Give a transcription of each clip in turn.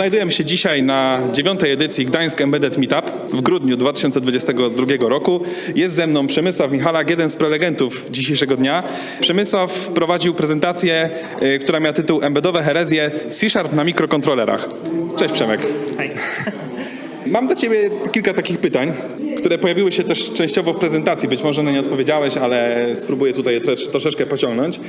Znajdujemy się dzisiaj na dziewiątej edycji Gdańsk Embedded Meetup w grudniu 2022 roku. Jest ze mną Przemysław Michalak, jeden z prelegentów dzisiejszego dnia. Przemysław prowadził prezentację, y, która miała tytuł Embeddowe herezje C-Sharp na mikrokontrolerach. Cześć Przemek. Hej. Mam do Ciebie kilka takich pytań, które pojawiły się też częściowo w prezentacji. Być może na nie odpowiedziałeś, ale spróbuję tutaj troszeczkę pociągnąć.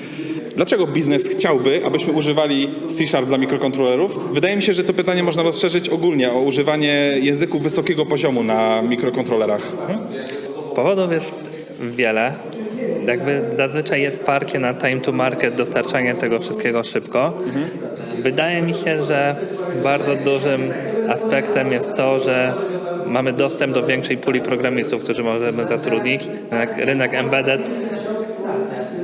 Dlaczego biznes chciałby, abyśmy używali C-Sharp dla mikrokontrolerów? Wydaje mi się, że to pytanie można rozszerzyć ogólnie o używanie języków wysokiego poziomu na mikrokontrolerach. Powodów jest wiele. Jakby zazwyczaj jest parcie na time to market, dostarczanie tego wszystkiego szybko. Wydaje mi się, że bardzo dużym aspektem jest to, że mamy dostęp do większej puli programistów, którzy możemy zatrudnić. Rynek embedded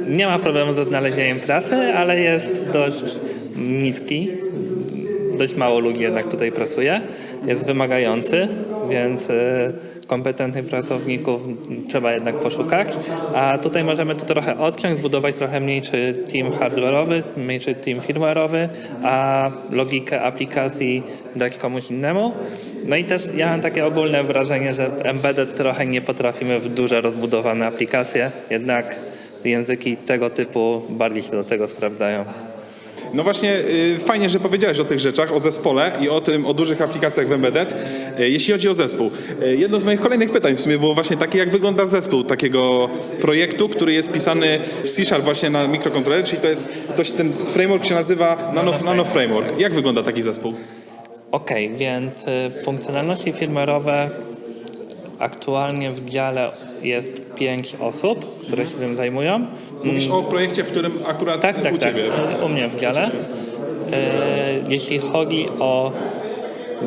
nie ma problemu ze znalezieniem pracy, ale jest dość niski. Dość mało ludzi jednak tutaj pracuje. Jest wymagający, więc y, kompetentnych pracowników trzeba jednak poszukać. A tutaj możemy to trochę odciąć, zbudować trochę mniejszy team hardware'owy, mniejszy team firmware'owy, a logikę aplikacji dać komuś innemu. No i też ja mam takie ogólne wrażenie, że w embedded trochę nie potrafimy w duże, rozbudowane aplikacje, jednak języki tego typu bardziej się do tego sprawdzają. No właśnie, y, fajnie, że powiedziałeś o tych rzeczach, o zespole i o tym, o dużych aplikacjach w Embedded. Y, Jeśli chodzi o zespół, y, jedno z moich kolejnych pytań w sumie było właśnie takie, jak wygląda zespół takiego projektu, który jest pisany w C-Sharp właśnie na mikrokontroler, czyli to jest, to się, ten framework się nazywa Nano, Nano Framework. Jak wygląda taki zespół? Okej, więc y, funkcjonalności firmware'owe aktualnie w dziale jest pięć osób, które się tym zajmują. Mówisz o projekcie, w którym akurat Tak, tak, u tak. Ciebie. U mnie w dziale. Y, Jeśli chodzi o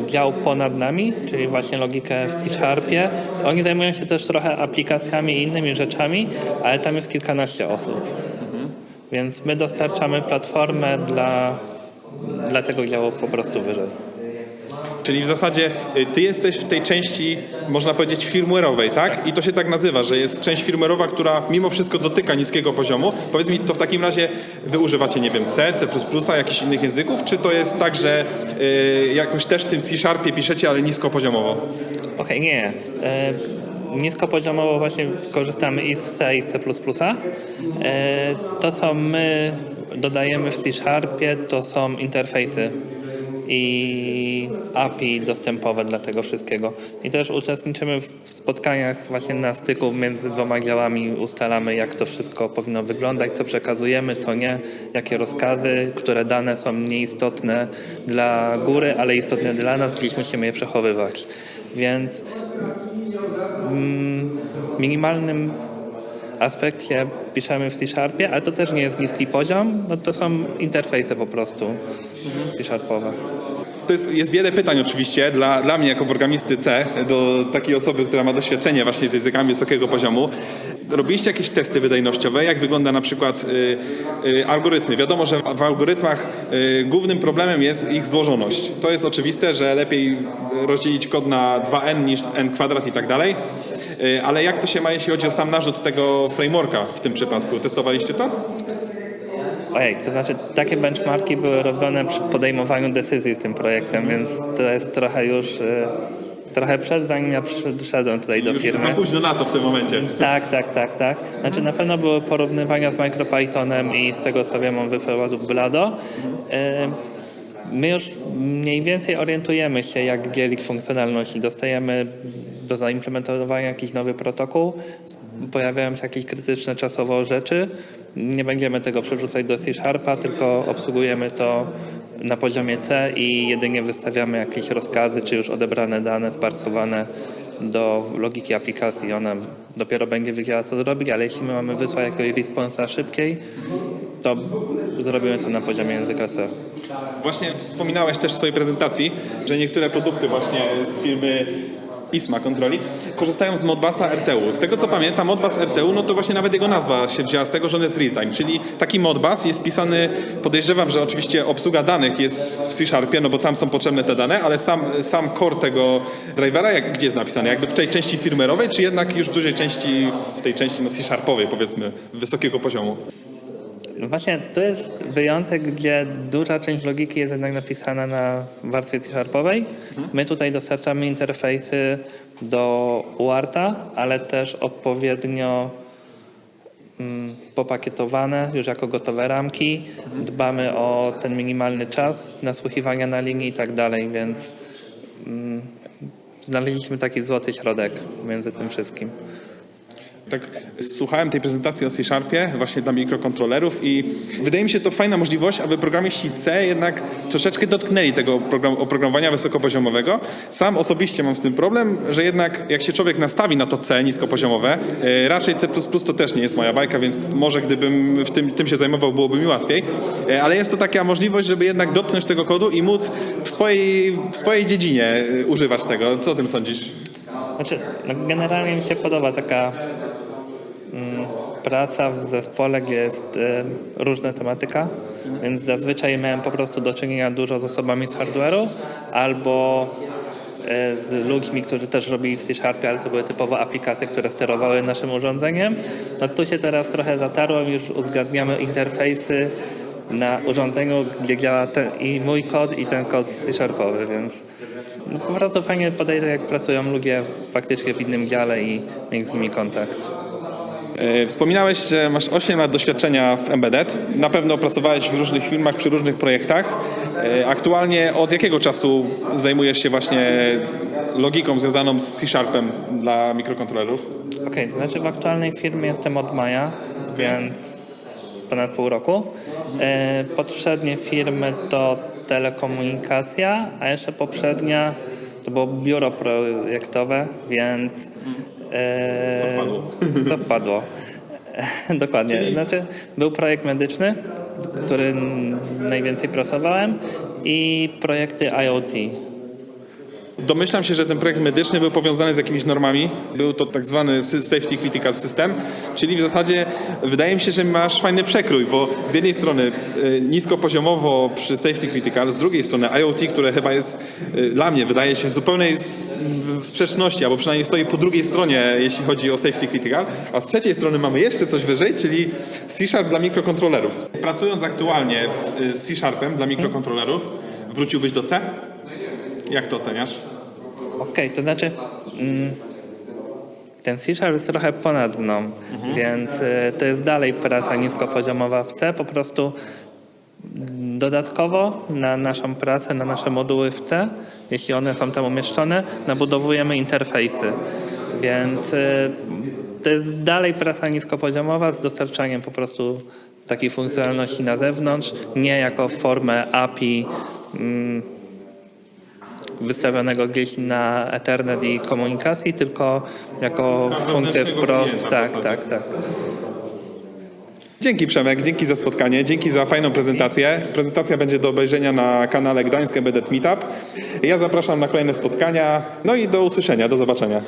dział ponad nami, czyli właśnie logikę w C-Sharpie, oni zajmują się też trochę aplikacjami i innymi rzeczami, ale tam jest kilkanaście osób. Więc my dostarczamy platformę dla, dla tego działu po prostu wyżej. Czyli w zasadzie y, ty jesteś w tej części, można powiedzieć, firmware'owej, tak? I to się tak nazywa, że jest część firmware'owa, która mimo wszystko dotyka niskiego poziomu. Powiedz mi, to w takim razie wy używacie, nie wiem, C, C++, jakichś innych języków, czy to jest tak, że y, jakoś też w tym C-Sharpie piszecie, ale niskopoziomowo? Okej, nie. E, niskopoziomowo właśnie korzystamy i z C i z C++. E, to, co my dodajemy w C-Sharpie, to są interfejsy i API dostępowe dla tego wszystkiego. I też uczestniczymy w spotkaniach właśnie na styku między dwoma działami, ustalamy jak to wszystko powinno wyglądać, co przekazujemy, co nie, jakie rozkazy, które dane są nieistotne dla góry, ale istotne dla nas, gdzieś musimy je przechowywać. Więc mm, minimalnym aspekcie piszemy w C-Sharpie, ale to też nie jest niski poziom, no to są interfejsy po prostu C-Sharpowe. To jest, jest wiele pytań oczywiście dla, dla mnie jako programisty C, do takiej osoby, która ma doświadczenie właśnie z językami wysokiego poziomu. Robiliście jakieś testy wydajnościowe? Jak wygląda na przykład y, y, algorytmy? Wiadomo, że w algorytmach y, głównym problemem jest ich złożoność. To jest oczywiste, że lepiej rozdzielić kod na 2n niż n kwadrat i tak dalej. Y, Ale jak to się ma, jeśli chodzi o sam narzut tego frameworka w tym przypadku? Testowaliście to? Ojej, to znaczy takie benchmarki były robione przy podejmowaniu decyzji z tym projektem, więc to jest trochę już e, trochę przed, zanim ja przyszedłem tutaj do Już firmy. za późno na to w tym momencie. Tak, tak, tak, tak. Znaczy na pewno były porównywania z MicroPythonem i z tego co wiem on wykładów Blado. E, My już mniej więcej orientujemy się, jak dzielić funkcjonalności. Dostajemy do zaimplementowania jakiś nowy protokół, pojawiają się jakieś krytyczne czasowo rzeczy. Nie będziemy tego przerzucać do C-Sharpa, tylko obsługujemy to na poziomie C i jedynie wystawiamy jakieś rozkazy, czy już odebrane dane, sparsowane do logiki aplikacji. Ona dopiero będzie wiedziała, co zrobić, ale jeśli my mamy wysłać jakiegoś responsa szybciej, to zrobimy to na poziomie języka C. Właśnie wspominałeś też w swojej prezentacji, że niektóre produkty właśnie z firmy ISMA kontroli korzystają z Modbusa RTU. Z tego co pamiętam, Modbus RTU, no to właśnie nawet jego nazwa się wzięła z tego, że on jest real-time, czyli taki Modbus jest pisany, podejrzewam, że oczywiście obsługa danych jest w C-Sharpie, no bo tam są potrzebne te dane, ale sam, sam core tego drivera, jak, gdzie jest napisany? Jakby w tej części firmerowej, czy jednak już w dużej części, w tej części no C-Sharpowej powiedzmy, wysokiego poziomu? No Właśnie to jest wyjątek, gdzie duża część logiki jest jednak napisana na warstwie C-Sharpowej. My tutaj dostarczamy interfejsy do UARTA, ale też odpowiednio mm, popakietowane już jako gotowe ramki. Dbamy o ten minimalny czas nasłuchiwania na linii i tak dalej, więc mm, znaleźliśmy taki złoty środek między tym wszystkim. Tak, słuchałem tej prezentacji o C-Sharpie właśnie dla mikrokontrolerów i wydaje mi się to fajna możliwość, aby programiści C jednak troszeczkę dotknęli tego program, oprogramowania wysokopoziomowego. Sam osobiście mam z tym problem, że jednak jak się człowiek nastawi na to C niskopoziomowe, e, raczej C++ to też nie jest moja bajka, więc może gdybym w tym, tym się zajmował, byłoby mi łatwiej. E, Ale jest to taka możliwość, żeby jednak dotknąć tego kodu i móc w swojej, w swojej dziedzinie e, używać tego. Co o tym sądzisz? Znaczy, no generalnie mi się podoba taka praca w zespole, gdzie jest e, różna tematyka, więc zazwyczaj miałem po prostu do czynienia dużo z osobami z hardware'u albo e, z ludźmi, którzy też robili w C-Sharpie, ale to były typowo aplikacje, które sterowały naszym urządzeniem. No tu się teraz trochę zatarłem, już uzgadniamy interfejsy na urządzeniu, gdzie działa ten, i mój kod, i ten kod C-Sharpowy, więc no, po prostu fajnie podejrzę, jak pracują ludzie faktycznie w innym dziale i mieć z nimi kontakt. E, Wspominałeś, że masz 8 lat doświadczenia w Embedded. Na pewno pracowałeś w różnych firmach, przy różnych projektach. E, Aktualnie od jakiego czasu zajmujesz się właśnie logiką związaną z C-Sharpem dla mikrokontrolerów? Okej, to znaczy w aktualnej firmie jestem od maja, więc ponad pół roku. E, poprzednie firmy to telekomunikacja, a jeszcze poprzednia to było biuro projektowe, więc... E, Co wpadło. Co wpadło. Dokładnie. Znaczy, był projekt medyczny, który najwięcej pracowałem i projekty IoT. Domyślam się, że ten projekt medyczny był powiązany z jakimiś normami. Był to tak zwany Safety Critical System, czyli w zasadzie wydaje mi się, że masz fajny przekrój, bo z jednej strony y, niskopoziomowo przy Safety Critical, z drugiej strony IoT, które chyba jest y, dla mnie, wydaje się w zupełnej sprzeczności, albo przynajmniej stoi po drugiej stronie, jeśli chodzi o Safety Critical, a z trzeciej strony mamy jeszcze coś wyżej, czyli C-Sharp dla mikrokontrolerów. Pracując aktualnie y, z C-Sharpem dla mikrokontrolerów, wróciłbyś do C? Jak to oceniasz? Okej, to znaczy mm, ten C-Sharp jest trochę ponad mną, więc y, to jest dalej praca niskopoziomowa w C. Po prostu mm, dodatkowo na naszą pracę, na nasze moduły w C, jeśli one są tam umieszczone, nabudowujemy interfejsy. Więc y, to jest dalej praca niskopoziomowa z dostarczaniem po prostu takiej funkcjonalności na zewnątrz, nie jako formę API wystawionego gdzieś na Ethernet i komunikacji, tylko jako funkcję wprost. Tak, tak, tak. Dzięki Przemek, dzięki za spotkanie, dzięki za fajną prezentację. Prezentacja będzie do obejrzenia na kanale Gdańsk Embedded Meetup. Ja zapraszam na kolejne spotkania, no i do usłyszenia, do zobaczenia.